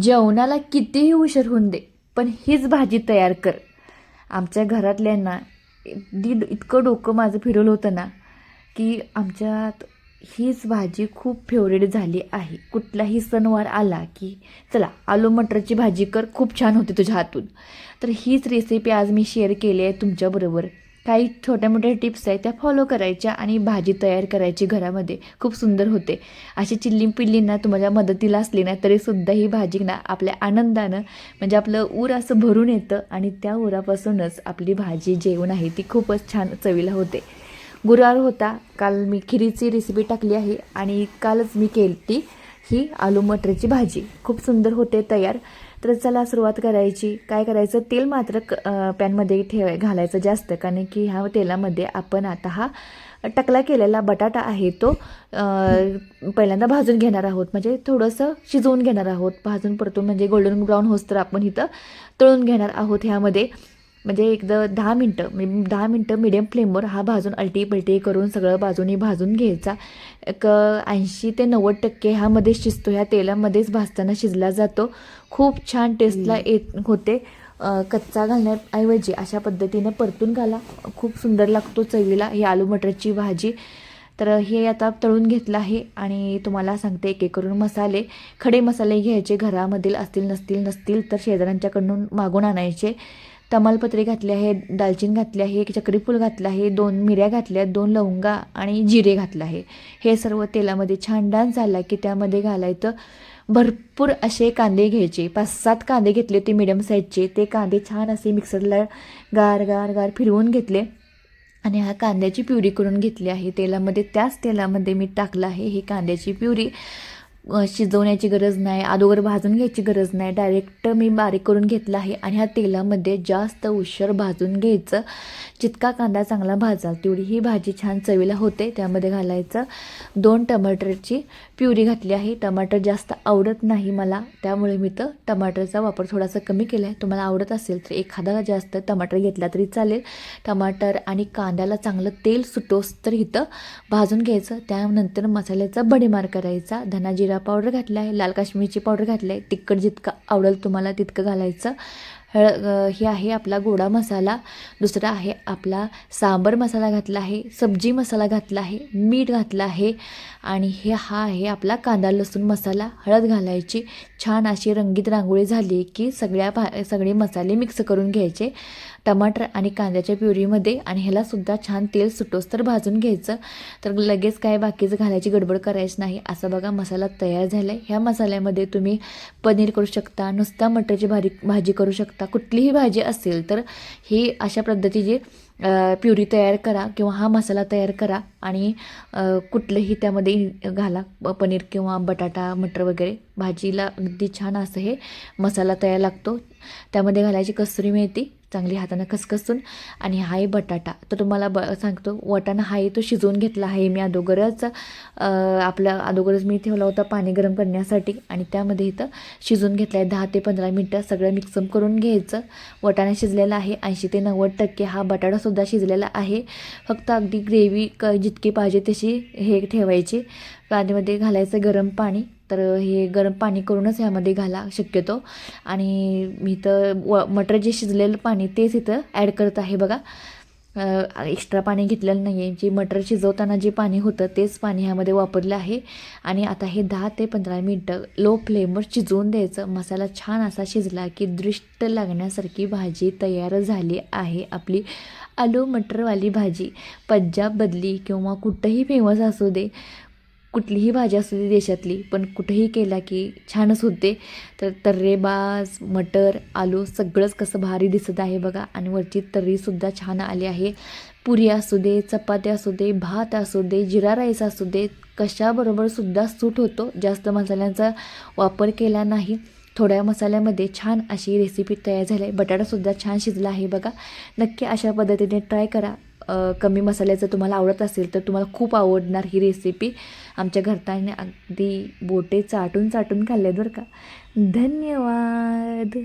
जेवणाला कितीही उशीर होऊन दे पण हीच भाजी तयार कर. आमच्या घरातल्यांना दीड इतकं डोकं माझं फिरवलं होतं ना की आमच्यात हीच भाजी खूप फेवरेट झाली आहे. कुठलाही सणवार आला की चला आलू मटरची भाजी कर खूप छान होते तुझ्या हातून. तर हीच रेसिपी आज मी शेअर केली आहे तुमच्याबरोबर काही छोट्या मोठ्या टिप्स आहेत त्या फॉलो करायच्या आणि भाजी तयार करायची घरामध्ये. खूप सुंदर होते. अशी चिल्ली पिल्लींना तुम्हाला मदतीला असली ना तरीसुद्धा ही भाजी ना आपल्या आनंदानं म्हणजे आपलं ऊर असं भरून येतं आणि त्या उरापासूनच आपली भाजी जेवण आहे ती खूपच छान चवीला होते. गुरुवार होता काल मी खिरीची रेसिपी टाकली आहे आणि कालच मी केली ती. ही आलू मटरची भाजी. खूप सुंदर होते तयार. तर चला सुरुवात करायची. काय करायचं? तेल मात्र क पॅनमध्ये ठेव घालायचं जास्त. कारण की ह्या तेलामध्ये आपण आता हा टकला केलेला बटाटा आहे तो पहिल्यांदा भाजून घेणार आहोत. म्हणजे थोडंसं शिजवून घेणार आहोत. भाजून परतून म्हणजे गोल्डन ब्राऊन होस्तर आपण इथं तळून घेणार आहोत ह्यामध्ये. म्हणजे एकदा दहा मिनटं म्हणजे दहा मिनटं मिडियम फ्लेमवर हा भाजून अलटी पलटी करून सगळं बाजूनी भाजून घ्यायचा. एक ऐंशी ते नव्वद टक्के ह्यामध्ये शिजतो. ह्या तेलामध्येच भाजताना शिजला जातो. खूप छान टेस्टला येत होते. कच्चा घालण्याऐवजी अशा पद्धतीनं परतून घाला. खूप सुंदर लागतो चवीला. ही आलू मटरची भाजी. तर हे आता तळून घेतलं आहे आणि तुम्हाला सांगते एक एक करून मसाले. खडे मसाले घ्यायचे. घरामधील असतील नसतील नसतील तर शेजाऱ्यांच्याकडून मागून आणायचे. तमालपत्रे घातले आहे दालचिनी घातली आहे एक चक्रीफूल घातलं आहे दोन मिऱ्या घातल्या दोन लवंगा आणि जिरे घातलं आहे. हे सर्व तेलामध्ये छान डान्स झाला की त्यामध्ये घालायचं भरपूर असे कांदे घ्यायचे. पाच सात कांदे घेतले होते मिडियम साईजचे ते कांदे छान असे मिक्सरला गार गार गार फिरवून घेतले आणि हा कांद्याची प्युरी करून घेतली आहे. तेलामध्ये त्याच तेलामध्ये मी टाकलं आहे ही कांद्याची प्युरी. शिजवण्याची गरज नाही अगोदर भाजून घ्यायची गरज नाही. डायरेक्ट मी बारीक करून घेतला आहे आणि ह्या तेलामध्ये जास्त उशीर भाजून घ्यायचं. जितका कांदा चांगला भाजाल तेवढी ही भाजी छान चवीला होते. त्यामध्ये घालायचं दोन टमाटरची प्युरी घातली आहे. टमाटर जास्त आवडत नाही मला. त्यामुळे मी तर टमाटरचा वापर थोडासा कमी केला आहे तुम्हाला आवडत असेल तर एखादा जास्त टमाटर घेतला तरी चालेल. टमाटर आणि कांद्याला चांगलं तेल सुटोस तर इथं भाजून घ्यायचं. त्यानंतर मसाल्याचा बडीमार करायचा. धना जिरा पावडर घातला आहे लाल काश्मीरची पावडर घातली आहे तिखट जितकं आवडेल तुम्हाला तितकं घालायचं. हळद हे आहे आपला गोडा मसाला. दुसरा आहे आपला सांबर मसाला घातला आहे सब्जी मसाला घातला आहे मीठ घातलं आहे. आणि हे हा आहे आपला कांदा लसूण मसाला हळद घालायची. छान अशी रंगीत रांगोळी झाली की सगळ्या भा सगळे मसाले मिक्स करून घ्यायचे. टमाटर आणि कांद्याच्या प्युरीमध्ये आणि ह्यालासुद्धा छान तेल सुटोस तर भाजून घ्यायचं. तर लगेच काय बाकीचं घालायची गडबड करायची नाही. असं बघा मसाला तयार झाला आहे ह्या मसाल्यामध्ये तुम्ही पनीर करू शकता नुसता मटरची भारी भाजी करू शकता. कुठलीही भाजी असेल तर ही अशा पद्धतीची प्युरी तयार करा किंवा हा मसाला तयार करा आणि कुठलंही त्यामध्ये घाला प- पनीर किंवा बटाटा मटर वगैरे. भाजीला अगदी छान असं हे मसाला तयार लागतो. त्यामध्ये घालायची कसुरी मेथी चांगली हातानं खसखसून. आणि हा आहे बटाटा. तर तुम्हाला ब सांगतो वाटाणा हा आहे तो शिजवून घेतला आहे मी अगोदरच. आपलं आपला अगोदरच मी ठेवला होता पाणी गरम करण्यासाठी. आणि त्यामध्ये इथं शिजवून घेतलं आहे दहा ते पंधरा मिनटं. सगळं मिक्सअप करून घ्यायचं. वाटाणा शिजलेला आहे. ऐंशी ते नव्वद टक्के हा बटाटा सुद्धा शिजलेला आहे. फक्त अगदी ग्रेव्ही क जितकी पाहिजे तशी हे ठेवायची. पाण्यामध्ये घालायचं गरम पाणी. तर हे गरम पाणी करूनच ह्यामध्ये घाला शक्यतो. आणि मी तर व मटर जे शिजलेलं पाणी तेच इथं ॲड करत आहे बघा. एक्स्ट्रा पाणी घेतलेलं नाही आहे जे मटर शिजवताना जे पाणी होतं तेच पाणी ह्यामध्ये वापरलं आहे. आणि आता हे दहा ते पंधरा मिनटं लो फ्लेमवर शिजवून द्यायचं. मसाला छान असा शिजला की दृष्ट लागण्यासारखी भाजी तयार झाली आहे. आपली आलू मटरवाली भाजी पंजाब बदली किंवा कुठंही फेमस असू दे कुठलीही भाजी असू दे देशातली पण कुठेही केला की छानच होते. तर तर्रेबाज मटर आलू सगळंच कसं भारी दिसत आहे बघा. आणि वरची तर्रीसुद्धा छान आली आहे. पुरी असू दे चपाती असू दे भात असू दे जिरा राईस असू दे कशाबरोबर सुद्धा सूट होतो. जास्त मसाल्यांचा वापर केला नाही. थोड्या मसाल्यामध्ये छान अशी रेसिपी तयार झाली आहे. बटाटासुद्धा छान शिजला आहे बघा. नक्की अशा पद्धतीने ट्राय करा. कमी मसाल्याचं तुम्हाला आवडत असेल तर तुम्हाला खूप आवडणार ही रेसिपी आमच्या घरताने अगदी बोटे चाटून चाटून खाल्ल्यात बरं का. धन्यवाद.